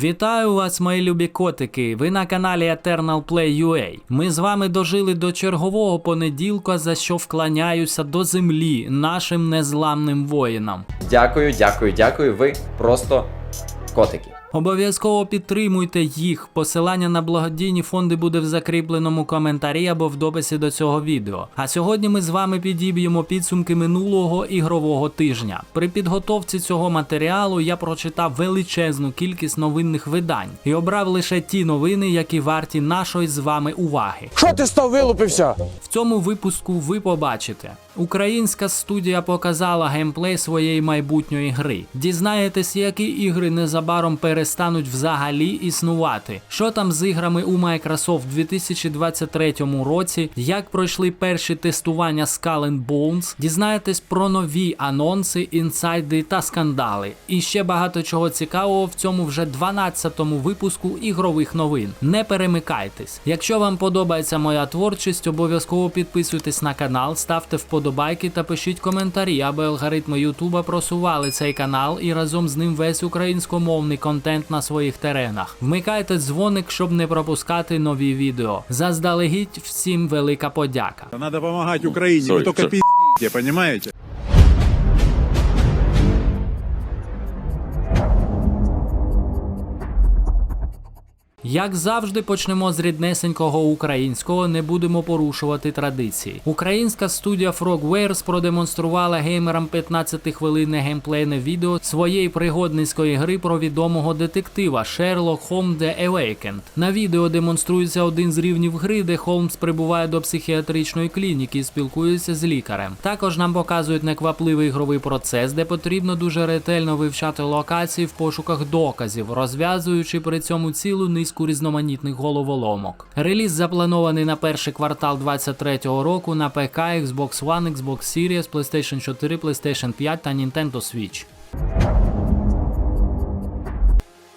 Вітаю вас, мої любі котики! Ви на каналі Eternal Play UA. Ми з вами дожили до чергового понеділка, за що вклоняюся до землі нашим незламним воїнам. Дякую, дякую, дякую. Ви просто котики. Обов'язково підтримуйте їх. Посилання на благодійні фонди буде в закріпленому коментарі або в дописі до цього відео. А сьогодні ми з вами підіб'ємо підсумки минулого ігрового тижня. При підготовці цього матеріалу я прочитав величезну кількість новинних видань і обрав лише ті новини, які варті нашої з вами уваги. Що ти став вилупився? В цьому випуску ви побачите. Українська студія показала геймплей своєї майбутньої гри. Дізнаєтесь, які ігри незабаром перестануть взагалі існувати. Що там з іграми у Microsoft в 2023 році, як пройшли перші тестування Skull and Bones, дізнаєтесь про нові анонси, інсайди та скандали. І ще багато чого цікавого в цьому вже 12-му випуску ігрових новин. Не перемикайтесь. Якщо вам подобається моя творчість, обов'язково підписуйтесь на канал, ставте вподобайки та пишіть коментарі, аби алгоритми Ютуба просували цей канал і разом з ним весь українськомовний контент на своїх теренах. Вмикайте дзвоник, щоб не пропускати нові відео. Заздалегідь всім велика подяка. Треба допомагати Україні, ви тільки пиздите, понимаете? Як завжди, почнемо з ріднесенького українського, не будемо порушувати традиції. Українська студія Frogwares продемонструвала геймерам 15-хвилинне геймплейне відео своєї пригодницької гри про відомого детектива Sherlock Holmes The Awakened. На відео демонструється один з рівнів гри, де Холмс прибуває до психіатричної клініки і спілкується з лікарем. Також нам показують неквапливий ігровий процес, де потрібно дуже ретельно вивчати локації в пошуках доказів, розв'язуючи при цьому цілу низку різноманітних головоломок. Реліз запланований на перший квартал 2023 року на ПК, Xbox One, Xbox Series, PlayStation 4, PlayStation 5 та Nintendo Switch.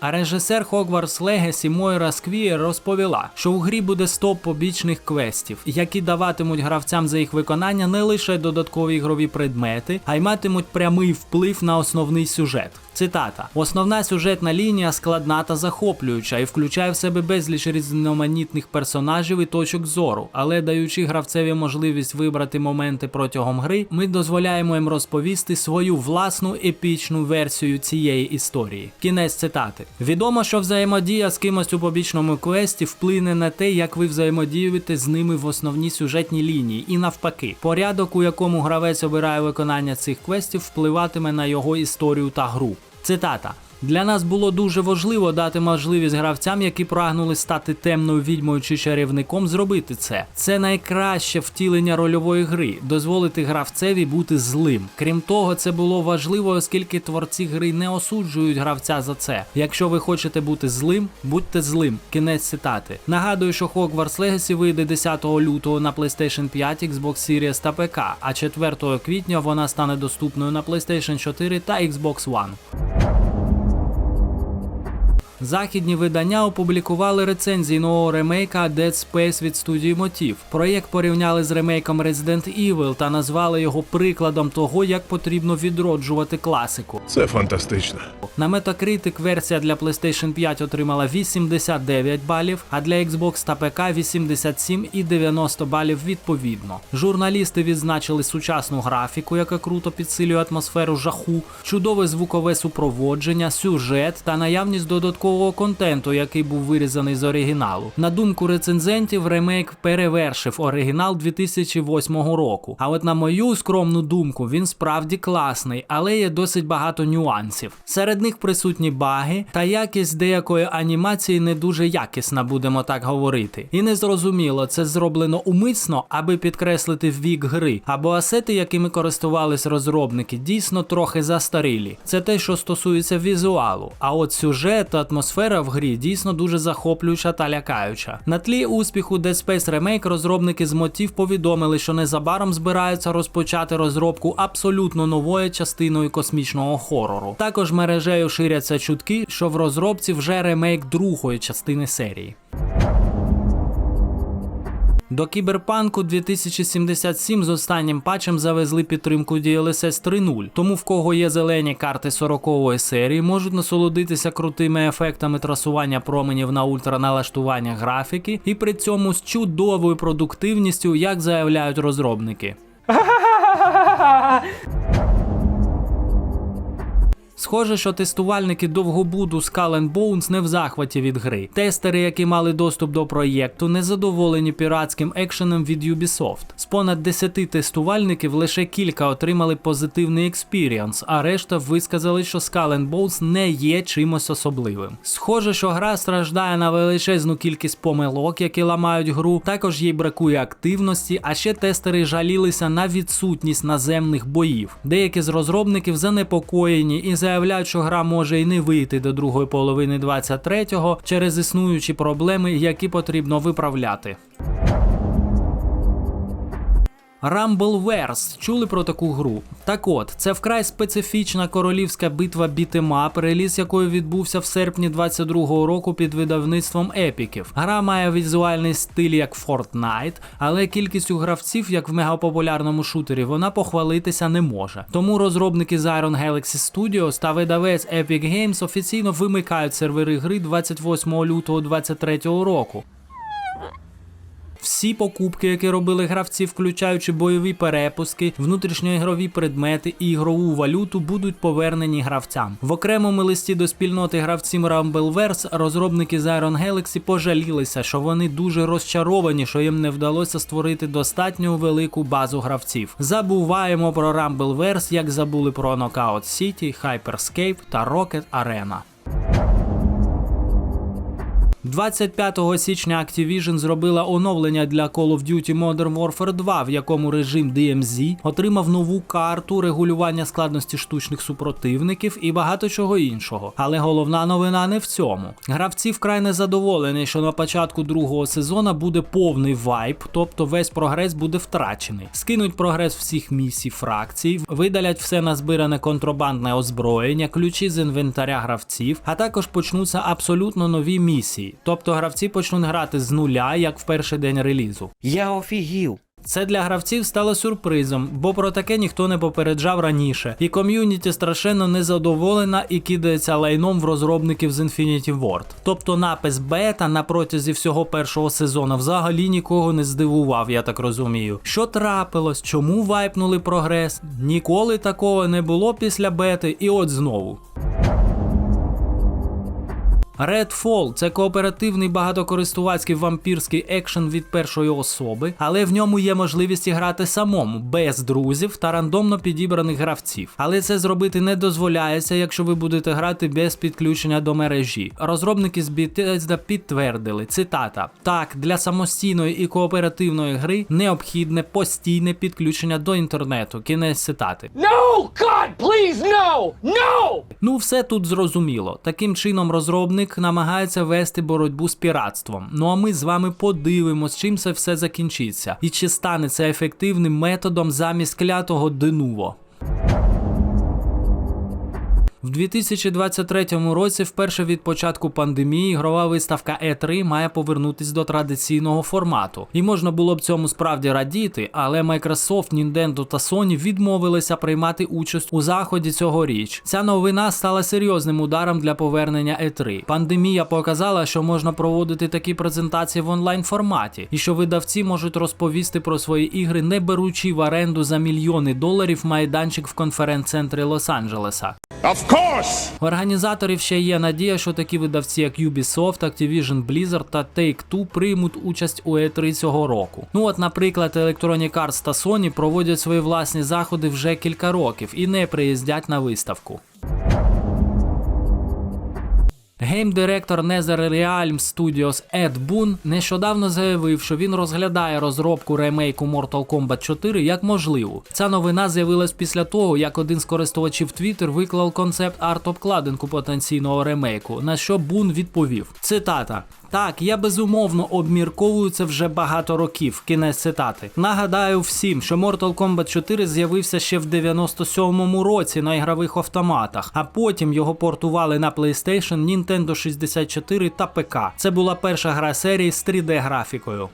А режисер Hogwarts Legacy Мойра Сквієр розповіла, що у грі буде 100 побічних квестів, які даватимуть гравцям за їх виконання не лише додаткові ігрові предмети, а й матимуть прямий вплив на основний сюжет. Цитата: Основна сюжетна лінія складна та захоплююча і включає в себе безліч різноманітних персонажів і точок зору, але даючи гравцеві можливість вибрати моменти протягом гри, ми дозволяємо їм розповісти свою власну епічну версію цієї історії. Кінець цитати. Відомо, що взаємодія з кимось у побічному квесті вплине на те, як ви взаємодіюєте з ними в основній сюжетній лінії, і навпаки, порядок, у якому гравець обирає виконання цих квестів, впливатиме на його історію та гру. Цитата. Для нас було дуже важливо дати можливість гравцям, які прагнули стати темною відьмою чи чарівником, зробити це. Це найкраще втілення рольової гри, дозволити гравцеві бути злим. Крім того, це було важливо, оскільки творці гри не осуджують гравця за це. Якщо ви хочете бути злим, будьте злим. Кінець цитати. Нагадую, що Hogwarts Legacy вийде 10 лютого на PlayStation 5, Xbox Series та ПК, а 4 квітня вона стане доступною на PlayStation 4 та Xbox One. Західні видання опублікували рецензії нового ремейка Dead Space від студії Motiv. Проєкт порівняли з ремейком Resident Evil та назвали його прикладом того, як потрібно відроджувати класику. Це фантастично. На Metacritic версія для PlayStation 5 отримала 89 балів, а для Xbox та ПК 87 і 90 балів відповідно. Журналісти відзначили сучасну графіку, яка круто підсилює атмосферу жаху, чудове звукове супроводження, сюжет та наявність додаткового контенту, який був вирізаний з оригіналу. На думку рецензентів, ремейк перевершив оригінал 2008 року. А от на мою скромну думку, він справді класний, але є досить багато нюансів. Серед них присутні баги, та якість деякої анімації не дуже якісна, будемо так говорити. І незрозуміло, це зроблено умисно, аби підкреслити вік гри, або асети, якими користувались розробники, дійсно трохи застарілі. Це те, що стосується візуалу. А от сюжет та атмосфера в грі дійсно дуже захоплююча та лякаюча. На тлі успіху Dead Space Remake розробники з мотив повідомили, що незабаром збираються розпочати розробку абсолютно нової частиною космічного хорору. Також мережею ширяться чутки, що в розробці вже ремейк другої частини серії. До Кіберпанку 2077 з останнім патчем завезли підтримку DLSS 3.0, тому в кого є зелені карти 40-ї серії, можуть насолодитися крутими ефектами трасування променів на ультраналаштування графіки і при цьому з чудовою продуктивністю, як заявляють розробники. Схоже, що тестувальники довгобуду Skull Bones не в захваті від гри. Тестери, які мали доступ до проєкту, не задоволені піратським екшеном від Ubisoft. З понад 10 тестувальників лише кілька отримали позитивний експіріанс, а решта висказали, що Skull Bones не є чимось особливим. Схоже, що гра страждає на величезну кількість помилок, які ламають гру. Також їй бракує активності, а ще тестери жалілися на відсутність наземних боїв. Деякі з розробників занепокоєні і заявляють, що гра може і не вийти до другої половини 23-го через існуючі проблеми, які потрібно виправляти. Rumbleverse. Чули про таку гру? Так от, це вкрай специфічна королівська битва бітемап, реліз якої відбувся в серпні 22-го року під видавництвом епіків. Гра має візуальний стиль як Fortnite, але кількістю гравців, як в мегапопулярному шутері, вона похвалитися не може. Тому розробники з Iron Galaxy Studios та видавець Epic Games офіційно вимикають сервери гри 28 лютого 2023 року. Всі покупки, які робили гравці, включаючи бойові перепуски, внутрішньоігрові предмети і ігрову валюту, будуть повернені гравцям. В окремому листі до спільноти гравців Rumbleverse розробники з Iron Galaxy пожалілися, що вони дуже розчаровані, що їм не вдалося створити достатньо велику базу гравців. Забуваємо про Rumbleverse, як забули про Knockout City, Hyperscape та Rocket Arena. 25 січня Activision зробила оновлення для Call of Duty Modern Warfare 2, в якому режим DMZ отримав нову карту регулювання складності штучних супротивників і багато чого іншого. Але головна новина не в цьому. Гравці вкрай незадоволені, що на початку другого сезону буде повний вайп, тобто весь прогрес буде втрачений. Скинуть прогрес всіх місій фракцій, видалять все назбиране контрабандне озброєння, ключі з інвентаря гравців, а також почнуться абсолютно нові місії. Тобто гравці почнуть грати з нуля, як в перший день релізу. Я офігів. Це для гравців стало сюрпризом, бо про таке ніхто не попереджав раніше. І ком'юніті страшенно незадоволена і кидається лайном в розробників з Infinity Ward. Тобто напис бета на протязі всього першого сезону взагалі нікого не здивував, я так розумію. Що трапилось? Чому вайпнули прогрес? Ніколи такого не було після бети, і от знову. Redfall – це кооперативний багатокористувацький вампірський екшен від першої особи, але в ньому є можливість грати самому, без друзів та рандомно підібраних гравців. Але це зробити не дозволяється, якщо ви будете грати без підключення до мережі. Розробники з Bethesda підтвердили, цитата: так, для самостійної і кооперативної гри необхідне постійне підключення до інтернету. Кінець цитати. No! God, please, no! No! Ну, все тут зрозуміло. Таким чином, розробник намагається вести боротьбу з піратством. Ну а ми з вами подивимось, чим це все закінчиться, і чи стане це ефективним методом замість клятого денуво. В 2023 році, вперше від початку пандемії, ігрова виставка E3 має повернутись до традиційного формату. І можна було б цьому справді радіти, але Microsoft, Nintendo та Sony відмовилися приймати участь у заході цьогоріч. Ця новина стала серйозним ударом для повернення E3. Пандемія показала, що можна проводити такі презентації в онлайн форматі, і що видавці можуть розповісти про свої ігри, не беручи в оренду за мільйони доларів майданчик в конференц-центрі Лос-Анджелеса. Course! Організаторів ще є надія, що такі видавці, як Ubisoft, Activision Blizzard та Take-Two приймуть участь у E3 цього року. Ну от, наприклад, Electronic Arts та Sony проводять свої власні заходи вже кілька років і не приїздять на виставку. Геймдиректор NetherRealm Studios Ед Бун нещодавно заявив, що він розглядає розробку ремейку Mortal Kombat 4 як можливу. Ця новина з'явилась після того, як один з користувачів Twitter виклав концепт арт-обкладинку потенційного ремейку, на що Бун відповів: цитата. Так, я безумовно обмірковую це вже багато років. Кінець цитати. Нагадаю всім, що Mortal Kombat 4 з'явився ще в 97-му році на ігрових автоматах, а потім його портували на PlayStation, Nintendo 64 та ПК. Це була перша гра серії з 3D графікою.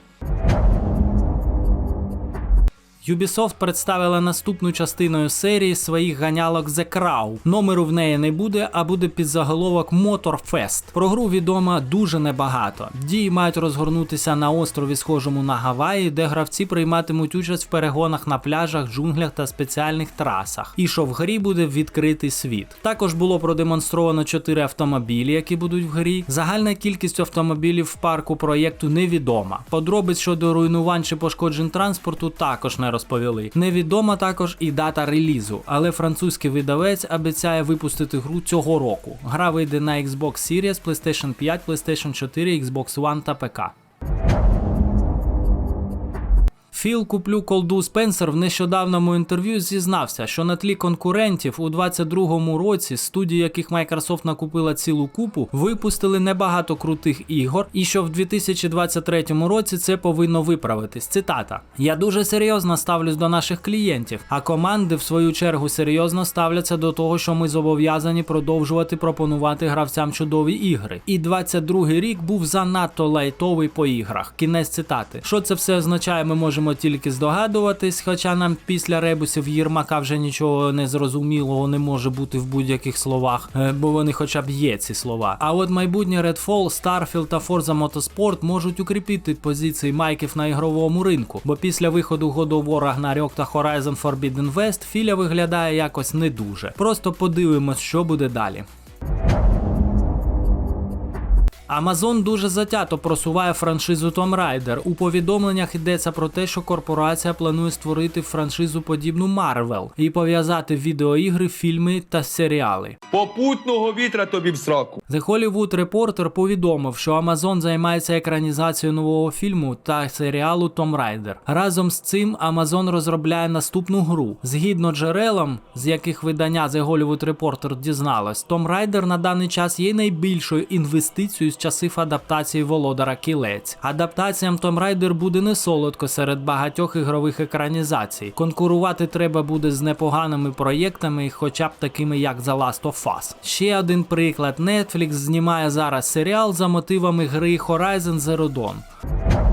Ubisoft представила наступну частиною серії своїх ганялок The Crow. Номеру в неї не буде, а буде під заголовок Motorfest. Про гру відомо дуже небагато. Дії мають розгорнутися на острові, схожому на Гаваї, де гравці прийматимуть участь в перегонах на пляжах, джунглях та спеціальних трасах. І що в грі буде відкритий світ. Також було продемонстровано 4 автомобілі, які будуть в грі. Загальна кількість автомобілів в парку проєкту невідома. Подробиць щодо руйнувань чи пошкоджень транспорту також не розповіли. Невідома також і дата релізу, але французький видавець обіцяє випустити гру цього року. Гра вийде на Xbox Series, PlayStation 5, PlayStation 4, Xbox One та ПК. Філ куплю колду Спенсер в нещодавному інтерв'ю зізнався, що на тлі конкурентів у 22-му році студії, яких Microsoft накупила цілу купу, випустили небагато крутих ігор, і що в 2023 році це повинно виправитись. Цитата: Я дуже серйозно ставлюсь до наших клієнтів, а команди, в свою чергу, серйозно ставляться до того, що ми зобов'язані продовжувати пропонувати гравцям чудові ігри. І 22-й рік був занадто лайтовий по іграх. Кінець цитати. Що це все означає, ми можемо тільки здогадуватись, хоча нам після ребусів Єрмака вже нічого не зрозумілого не може бути в будь-яких словах, е, бо вони хоча б є ці слова. А от майбутнє Redfall, Starfield та Forza Motorsport можуть укріпити позиції майків на ігровому ринку, бо після виходу God of War Ragnarok та Horizon Forbidden West Філя виглядає якось не дуже. Просто подивимось, що буде далі. Amazon дуже затято просуває франшизу Tomb Raider. У повідомленнях йдеться про те, що корпорація планує створити франшизу подібну Marvel і пов'язати відеоігри, фільми та серіали. Попутного вітра тобі в сраку. The Hollywood Reporter повідомив, що Amazon займається екранізацією нового фільму та серіалу Tomb Raider. Разом з цим Amazon розробляє наступну гру. Згідно джерелам, з яких видання The Hollywood Reporter дізналось, Tomb Raider на даний час є найбільшою інвестицією з часів адаптації Володара Кілець. Адаптаціям Tomb Raider буде не солодко серед багатьох ігрових екранізацій. Конкурувати треба буде з непоганими проєктами, хоча б такими як The Last of Us. Ще один приклад: Netflix знімає зараз серіал за мотивами гри Horizon Zero Dawn.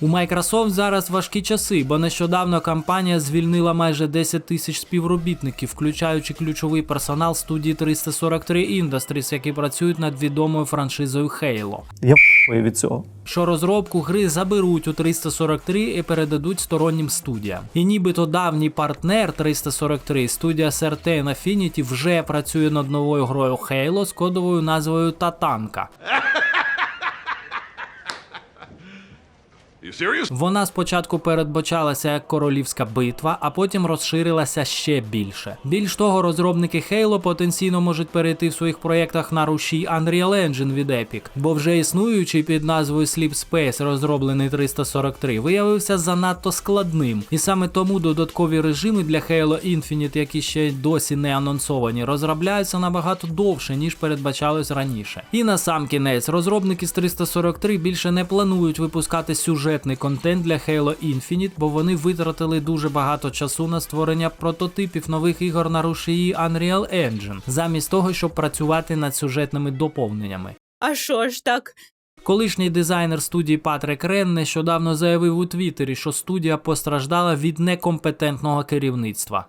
У Microsoft зараз важкі часи, бо нещодавно компанія звільнила майже 10 тисяч співробітників, включаючи ключовий персонал студії 343 Industries, які працюють над відомою франшизою Halo. Я від цього. Що розробку гри заберуть у 343 і передадуть стороннім студіям. І нібито давній партнер 343, студія Certain Affinity, вже працює над новою грою Halo з кодовою назвою Татанка. Вона спочатку передбачалася як королівська битва, а потім розширилася ще більше. Більш того, розробники Halo потенційно можуть перейти в своїх проєктах на рушій Unreal Engine від Epic, бо вже існуючий під назвою Sleep Space, розроблений 343, виявився занадто складним. І саме тому додаткові режими для Halo Infinite, які ще досі не анонсовані, розробляються набагато довше, ніж передбачалось раніше. І на сам кінець, розробники з 343 більше не планують випускати сюжетний контент для Halo Infinite, бо вони витратили дуже багато часу на створення прототипів нових ігор на рушії Unreal Engine, замість того, щоб працювати над сюжетними доповненнями. А що ж так? Колишній дизайнер студії Патрик Рен нещодавно заявив у Твіттері, що студія постраждала від некомпетентного керівництва.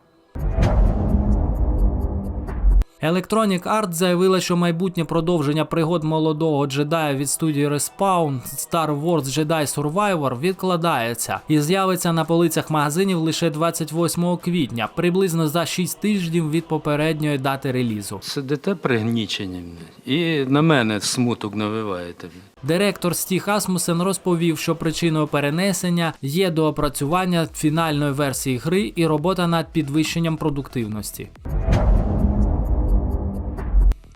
Electronic Arts заявила, що майбутнє продовження пригод молодого джедая від студії Respawn Star Wars Jedi Survivor відкладається і з'явиться на полицях магазинів лише 28 квітня, приблизно за 6 тижнів від попередньої дати релізу. Сидите пригнічені і на мене смуток навиваєте. Директор Стіг Асмусен розповів, що причиною перенесення є доопрацювання фінальної версії гри і робота над підвищенням продуктивності.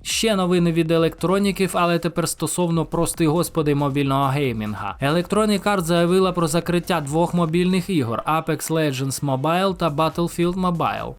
Ще новини від електроніків, але тепер стосовно прости господи мобільного геймінга. Electronic Arts заявила про закриття двох мобільних ігор Apex Legends Mobile та Battlefield Mobile.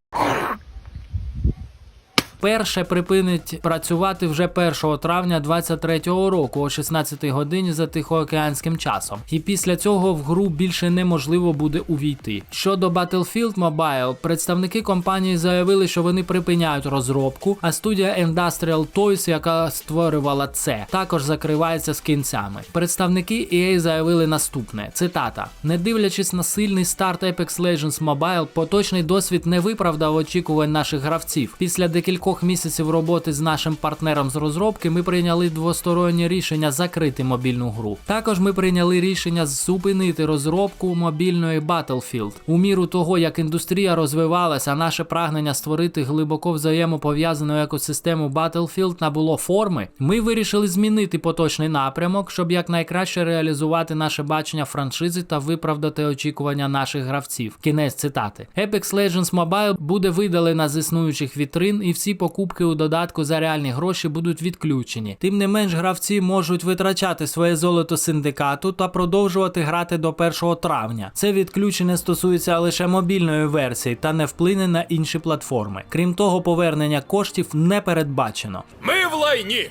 Вперше припинить працювати вже 1 травня 2023 року о 16 годині за тихоокеанським часом. І після цього в гру більше неможливо буде увійти. Щодо Battlefield Mobile, представники компанії заявили, що вони припиняють розробку, а студія Industrial Toys, яка створювала це, також закривається з кінцями. Представники EA заявили наступне: цитата: не дивлячись на сильний старт Apex Legends Mobile, поточний досвід не виправдав очікувань наших гравців. Після декількох місяців роботи з нашим партнером з розробки ми прийняли двостороннє рішення закрити мобільну гру. Також ми прийняли рішення зупинити розробку мобільної Battlefield. У міру того, як індустрія розвивалася, наше прагнення створити глибоко взаємопов'язану екосистему Battlefield набуло форми. Ми вирішили змінити поточний напрямок, щоб якнайкраще реалізувати наше бачення франшизи та виправдати очікування наших гравців. Кінець цитати. Apex Legends Mobile буде видалена з існуючих вітрин, і всі покупки у додатку за реальні гроші будуть відключені. Тим не менш, гравці можуть витрачати своє золото синдикату та продовжувати грати до 1 травня. Це відключення стосується лише мобільної версії та не вплине на інші платформи. Крім того, повернення коштів не передбачено. Ми в лайні!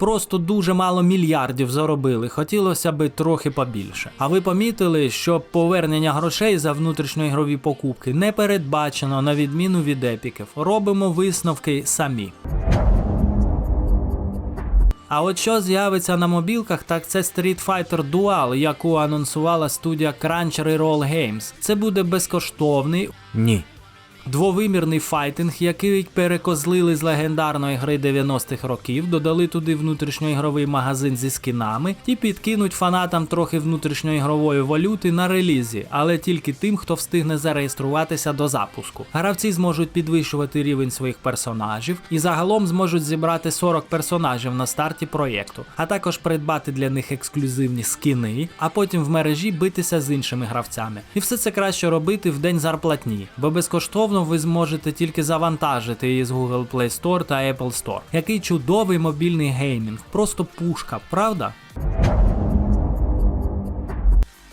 Просто дуже мало мільярдів заробили, хотілося би трохи побільше. А ви помітили, що повернення грошей за внутрішньоігрові покупки не передбачено на відміну від епіків. Робимо висновки самі. А от що з'явиться на мобілках, так це Street Fighter Dual, яку анонсувала студія Crunchyroll Games. Це буде безкоштовний. Ні. Двовимірний файтинг, який перекозлили з легендарної гри 90-х років, додали туди внутрішньоігровий магазин зі скінами і підкинуть фанатам трохи внутрішньоігрової валюти на релізі, але тільки тим, хто встигне зареєструватися до запуску. Гравці зможуть підвищувати рівень своїх персонажів і загалом зможуть зібрати 40 персонажів на старті проєкту, а також придбати для них ексклюзивні скіни, а потім в мережі битися з іншими гравцями. І все це краще робити в день зарплатні, бо безкоштовно ви зможете тільки завантажити її з Google Play Store та Apple Store. Який чудовий мобільний геймінг, просто пушка, правда?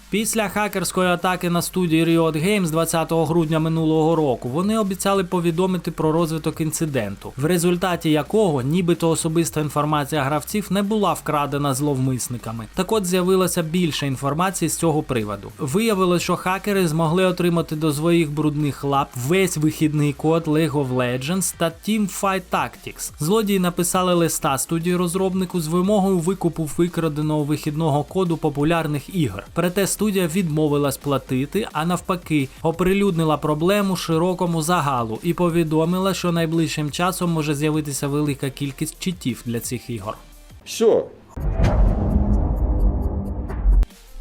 Після хакерської атаки на студії Riot Games 20 грудня минулого року вони обіцяли повідомити про розвиток інциденту, в результаті якого нібито особиста інформація гравців не була вкрадена зловмисниками. Так от з'явилося більше інформації з цього приводу. Виявилось, що хакери змогли отримати до своїх брудних лап весь вихідний код League of Legends та Teamfight Tactics. Злодії написали листа студії розробнику з вимогою викупу викраденого вихідного коду популярних ігор. Проте студія відмовилась платити, а навпаки, оприлюднила проблему широкому загалу і повідомила, що найближчим часом може з'явитися велика кількість читів для цих ігор. Що?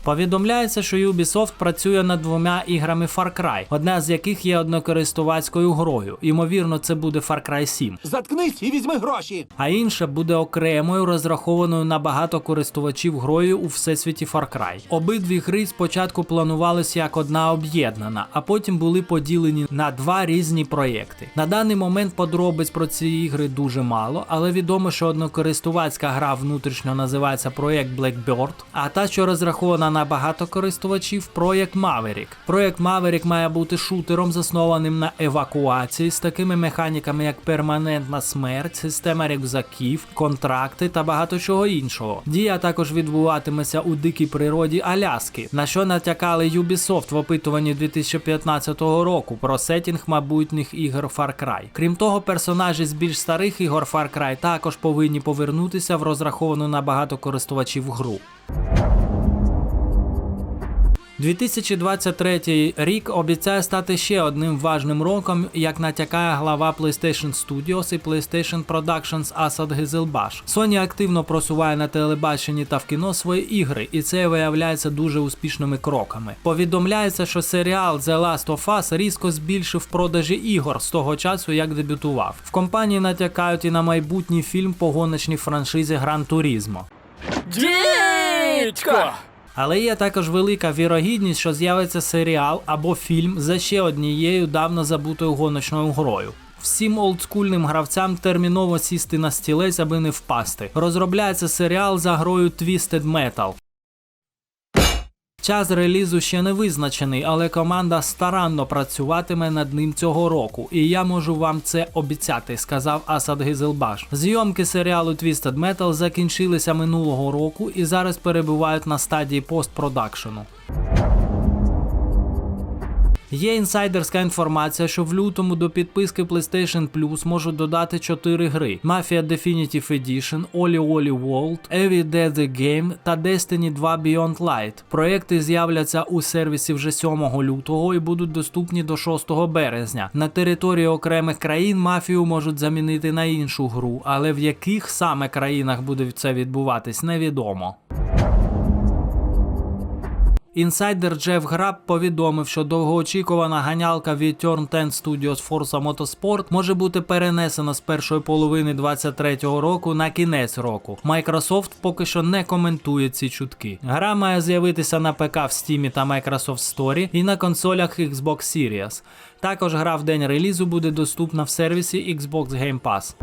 Повідомляється, що Ubisoft працює над двома іграми Far Cry, одна з яких є однокористувацькою грою. Ймовірно, це буде Far Cry 7. Заткнись і візьми гроші. а інша буде окремою розрахованою на багато користувачів грою у всесвіті Far Cry. Обидві гри спочатку планувалися як одна об'єднана, а потім були поділені на два різні проєкти. На даний момент подробиць про ці ігри дуже мало, але відомо, що однокористувацька гра внутрішньо називається проєкт Blackbird, а та, що розрахована на багато користувачів, проєкт Maverick. Проєкт Maverick має бути шутером, заснованим на евакуації з такими механіками, як перманентна смерть, система рюкзаків, контракти та багато чого іншого. Дія також відбуватиметься у дикій природі Аляски, на що натякали Ubisoft в опитуванні 2015 року про сетінг майбутніх ігор Far Cry. Крім того, персонажі з більш старих ігор Far Cry також повинні повернутися в розраховану на багато користувачів гру. 2023 рік обіцяє стати ще одним важним роком, як натякає глава PlayStation Studios і PlayStation Productions Асад Гезелбаш. Sony активно просуває на телебаченні та в кіно свої ігри, і це виявляється дуже успішними кроками. Повідомляється, що серіал The Last of Us різко збільшив продажі ігор з того часу, як дебютував. В компанії натякають і на майбутній фільм по гоночній франшизі Гран Турізмо. Дідько! Але є також велика вірогідність, що з'явиться серіал або фільм за ще однією давно забутою гоночною грою. Всім олдскульним гравцям терміново сісти на стілець, аби не впасти. Розробляється серіал за грою Twisted Metal. Час релізу ще не визначений, але команда старанно працюватиме над ним цього року, і я можу вам це обіцяти, сказав Асад Гізелбаш. Зйомки серіалу Twisted Metal закінчилися минулого року і зараз перебувають на стадії постпродакшену. Є інсайдерська інформація, що в лютому до підписки PlayStation Plus можуть додати 4 гри: Mafia Definitive Edition, Oli Oli World, Every Day The Game та Destiny 2 Beyond Light. Проекти з'являться у сервісі вже 7 лютого і будуть доступні до 6 березня. На території окремих країн мафію можуть замінити на іншу гру, але в яких саме країнах буде це відбуватись, невідомо. Інсайдер Джеф Граб повідомив, що довгоочікувана ганялка від Turn 10 Studios Forza Motorsport може бути перенесена з першої половини 2023 року на кінець року. Microsoft поки що не коментує ці чутки. Гра має з'явитися на ПК в Steam та Microsoft Store і на консолях Xbox Series. Також гра в день релізу буде доступна в сервісі Xbox Game Pass.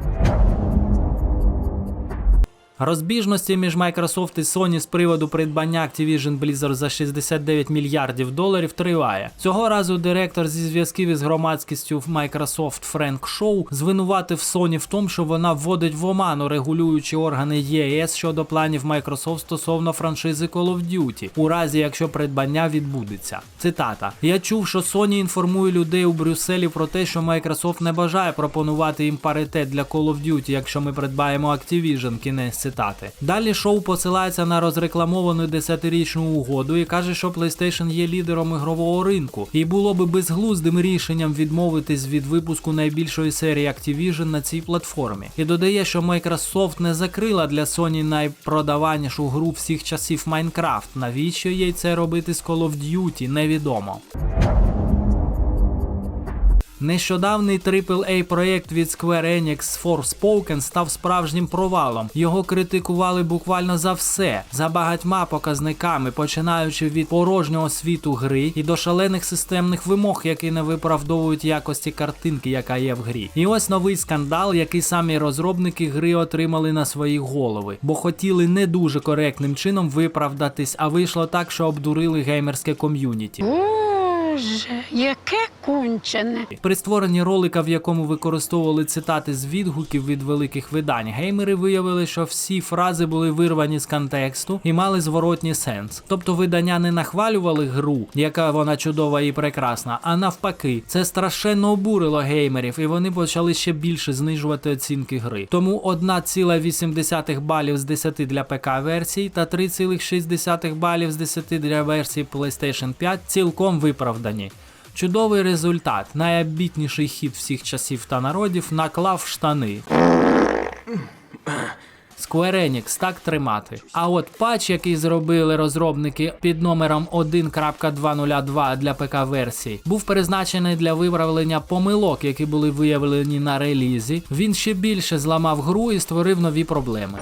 Розбіжності між Microsoft і Sony з приводу придбання Activision Blizzard за 69 мільярдів доларів триває. Цього разу директор зі зв'язків із громадськістю Microsoft Френк Шоу звинуватив Sony в тому, що вона вводить в оману регулюючі органи ЄС щодо планів Microsoft стосовно франшизи Call of Duty, у разі якщо придбання відбудеться. Цитата: Я чув, що Sony інформує людей у Брюсселі про те, що Microsoft не бажає пропонувати їм паритет для Call of Duty, якщо ми придбаємо Activision. Кінець цитати. Далі шоу посилається на розрекламовану 10-річну угоду і каже, що PlayStation є лідером ігрового ринку, і було би безглуздим рішенням відмовитись від випуску найбільшої серії Activision на цій платформі. І додає, що Microsoft не закрила для Sony найпродаванішу гру всіх часів Minecraft. Навіщо їй це робити з Call of Duty, невідомо. Нещодавний AAA проєкт від Square Enix Forspoken став справжнім провалом. Його критикували буквально за все, за багатьма показниками, починаючи від порожнього світу гри і до шалених системних вимог, які не виправдовують якості картинки, яка є в грі. І ось новий скандал, який самі розробники гри отримали на свої голови, бо хотіли не дуже коректним чином виправдатись, а вийшло так, що обдурили геймерське ком'юніті. Боже, яке кончене. При створенні ролика, в якому використовували цитати з відгуків від великих видань, геймери виявили, що всі фрази були вирвані з контексту і мали зворотній сенс. Тобто видання не нахвалювали гру, яка вона чудова і прекрасна, а навпаки, це страшенно обурило геймерів, і вони почали ще більше знижувати оцінки гри. Тому 1,8 балів з 10 для ПК версій та 3,6 балів з 10 для версії PlayStation 5 цілком виправдані. Чудовий результат, найабітніший хід всіх часів та народів наклав штани. Square Enix так тримати. А от патч, який зробили розробники під номером 1.202 для ПК версій, був призначений для виправлення помилок, які були виявлені на релізі. Він ще більше зламав гру і створив нові проблеми.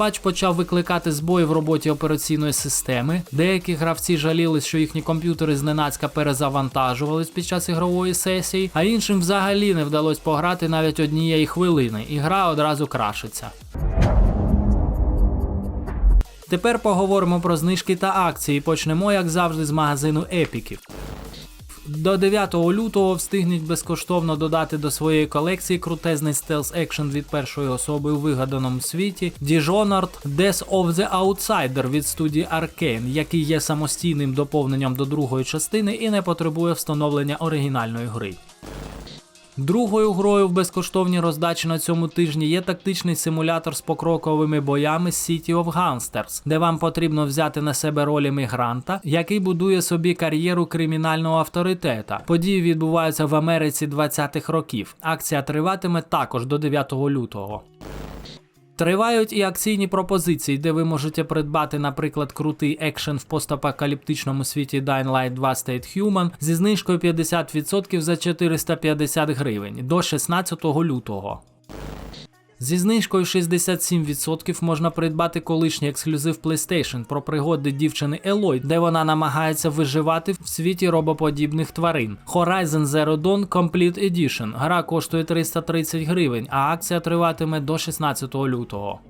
Патч почав викликати збої в роботі операційної системи. Деякі гравці жалілись, що їхні комп'ютери зненацька перезавантажувались під час ігрової сесії, а іншим взагалі не вдалося пограти навіть однієї хвилини, і гра одразу крашиться. Тепер поговоримо про знижки та акції. Почнемо, як завжди, з магазину епіків. До 9 лютого встигнуть безкоштовно додати до своєї колекції крутезний стелс екшен від першої особи у вигаданому світі Dishonored Death of the Outsider від студії Arkane, який є самостійним доповненням до другої частини і не потребує встановлення оригінальної гри. Другою грою в безкоштовній роздачі на цьому тижні є тактичний симулятор з покроковими боями City of Gunsters, де вам потрібно взяти на себе роль мігранта, який будує собі кар'єру кримінального авторитета. Події відбуваються в Америці 20-х років. Акція триватиме також до 9 лютого. Тривають і акційні пропозиції, де ви можете придбати, наприклад, крутий екшен в постапокаліптичному світі Dying Light 2 State Human зі знижкою 50% за 450 гривень до 16 лютого. Зі знижкою 67% можна придбати колишній ексклюзив PlayStation про пригоди дівчини Елой, де вона намагається виживати в світі робоподібних тварин. Horizon Zero Dawn Complete Edition. Гра коштує 330 гривень, а акція триватиме до 16 лютого.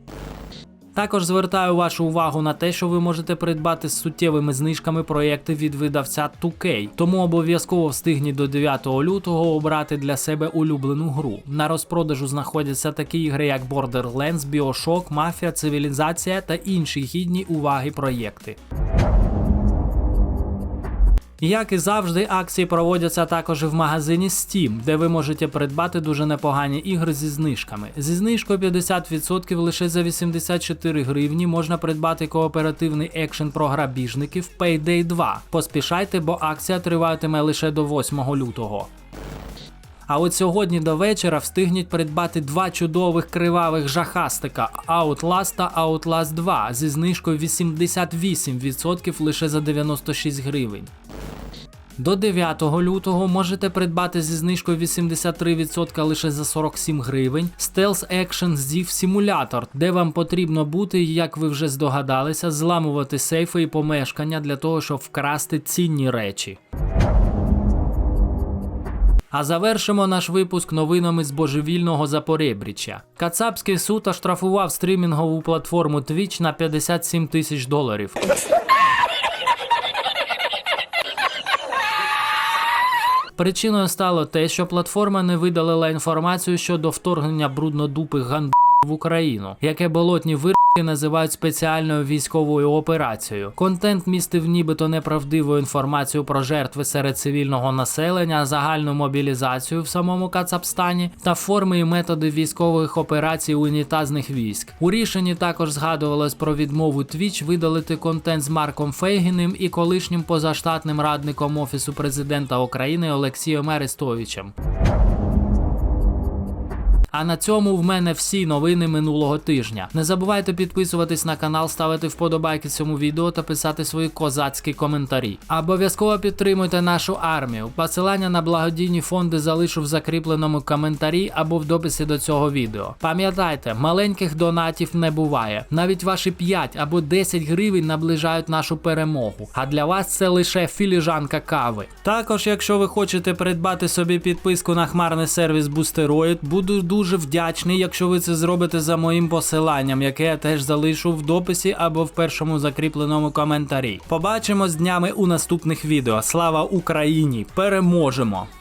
Також звертаю вашу увагу на те, що ви можете придбати з суттєвими знижками проєкти від видавця 2K, тому обов'язково встигніть до 9 лютого обрати для себе улюблену гру. На розпродажу знаходяться такі ігри, як Borderlands, Bioshock, Мафія, Цивілізація та інші гідні уваги проєкти. Як і завжди, акції проводяться також в магазині Steam, де ви можете придбати дуже непогані ігри зі знижками. Зі знижкою 50% лише за 84 гривні можна придбати кооперативний екшен про грабіжників Payday 2. Поспішайте, бо акція триватиме лише до 8 лютого. А от сьогодні до вечора встигніть придбати два чудових кривавих жахастика Outlast та Outlast 2 зі знижкою 88% лише за 96 гривень. До 9 лютого можете придбати зі знижкою 83% лише за 47 гривень Stealth Action Ziv Simulator, де вам потрібно бути, як ви вже здогадалися, зламувати сейфи і помешкання для того, щоб вкрасти цінні речі. А завершимо наш випуск новинами з божевільного Запорєбріччя. Кацапський суд оштрафував стрімінгову платформу Twitch на 57 тисяч доларів. Причиною стало те, що платформа не видалила інформацію щодо вторгнення бруднодупих ганд в Україну, яке болотні вирки називають спеціальною військовою операцією. Контент містив нібито неправдиву інформацію про жертви серед цивільного населення, загальну мобілізацію в самому Кацапстані та форми і методи військових операцій унітазних військ. У рішенні також згадувалось про відмову Twitch видалити контент з Марком Фейгіним і колишнім позаштатним радником офісу президента України Олексієм Арестовичем. А на цьому в мене всі новини минулого тижня. Не забувайте підписуватись на канал, ставити вподобайки цьому відео та писати свої козацькі коментарі. Обов'язково підтримуйте нашу армію. Посилання на благодійні фонди залишу в закріпленому коментарі або в дописі до цього відео. Пам'ятайте, маленьких донатів не буває. Навіть ваші 5 або 10 гривень наближають нашу перемогу. А для вас це лише філіжанка кави. Також, якщо ви хочете придбати собі підписку на хмарний сервіс Boosteroid, буду дуже вдячний, якщо ви це зробите за моїм посиланням, яке я теж залишу в дописі або в першому закріпленому коментарі. Побачимось днями у наступних відео. Слава Україні! Переможемо!